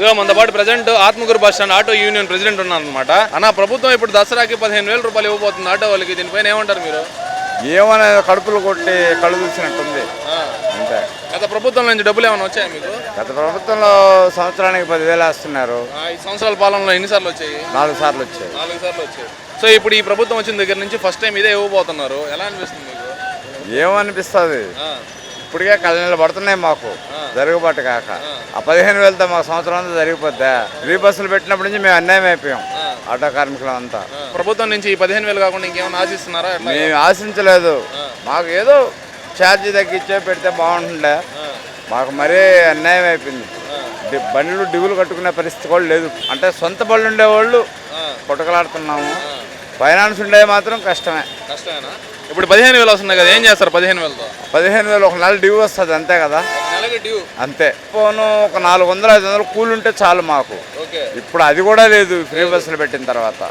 ఇదిగో మనతో పాటు present Atmakur bus stand auto union president ఉన్నారు అనమాట అన్న ప్రభుత్వం ఇప్పుడు దసరాకి పదిహేను వేల రూపాయలు ఇవ్వబోతుంది ఆటో వాళ్ళకి. దీనిపైన ఏమంటారు మీరు? ఏమనే కడుపులు కొట్టి కళ్ళు చూసినట్టుంది అంతే. గత ప్రభుత్వం నుంచి డబ్బులు ఏమైనా వచ్చాయా మీకు? గత ప్రభుత్వంలో సంవత్సరానికి పదివేలు వేస్తున్నారు. ఈ సంవత్సరాల పాలనలో ఎన్నిసార్లు వచ్చాయి? నాలుగు సార్లు వచ్చాయి. నాలుగు సార్లు వచ్చాయి. సో ఇప్పుడు ఈ ప్రభుత్వం వచ్చిన దగ్గర నుంచి ఫస్ట్ టైం ఇదే ఇవ్వబోతున్నారు. ఎలా అనిపిస్తుంది మీకు? ఏమనిపిస్తుంది? ఇప్పటికే కళ్ళ పడుతున్నాయి మాకు. జరుగుబాటు కాక. ఆ. పదిహేను వేలతో మా సంవత్సరం అంతా జరిగిపోద్దా? ఫ్రీ బస్సులు పెట్టినప్పటి నుంచి మేము అన్యాయం అయిపోయాం. ఆటో కార్మికులం అంతా. ప్రభుత్వం నుంచి ఈ పదిహేను వేలు కాకుండా ఇంకేమైనా ఆశిస్తున్నారా? మేము ఆశించలేదు. మాకు ఏదో ఛార్జీ తగ్గించే పెడితే బాగుంటుండే. మాకు మరీ అన్యాయం అయిపోయింది. బండ్లు డిగులు కట్టుకునే పరిస్థితి కూడా లేదు. అంటే సొంత బళ్ళు ఉండేవాళ్ళు కొట్టకలాడుతున్నాము. ఫైనాన్స్ ఉండేవి మాత్రం కష్టమే. కష్టమేనా? ఇప్పుడు పదిహేను వేలు వస్తున్నాయి కదా ఏం చేస్తారు పదిహేను వేలతో? పదిహేను వేలు ఒక నెల డ్యూ వస్తుంది అంతే కదా? నెలకి డ్యూ? అంతే. పోను ఒక నాలుగు వందలు ఐదు వందలు కూలి ఉంటే చాలు మాకు. ఇప్పుడు అది కూడా లేదు ఫ్రీ బస్సులు పెట్టిన తర్వాత.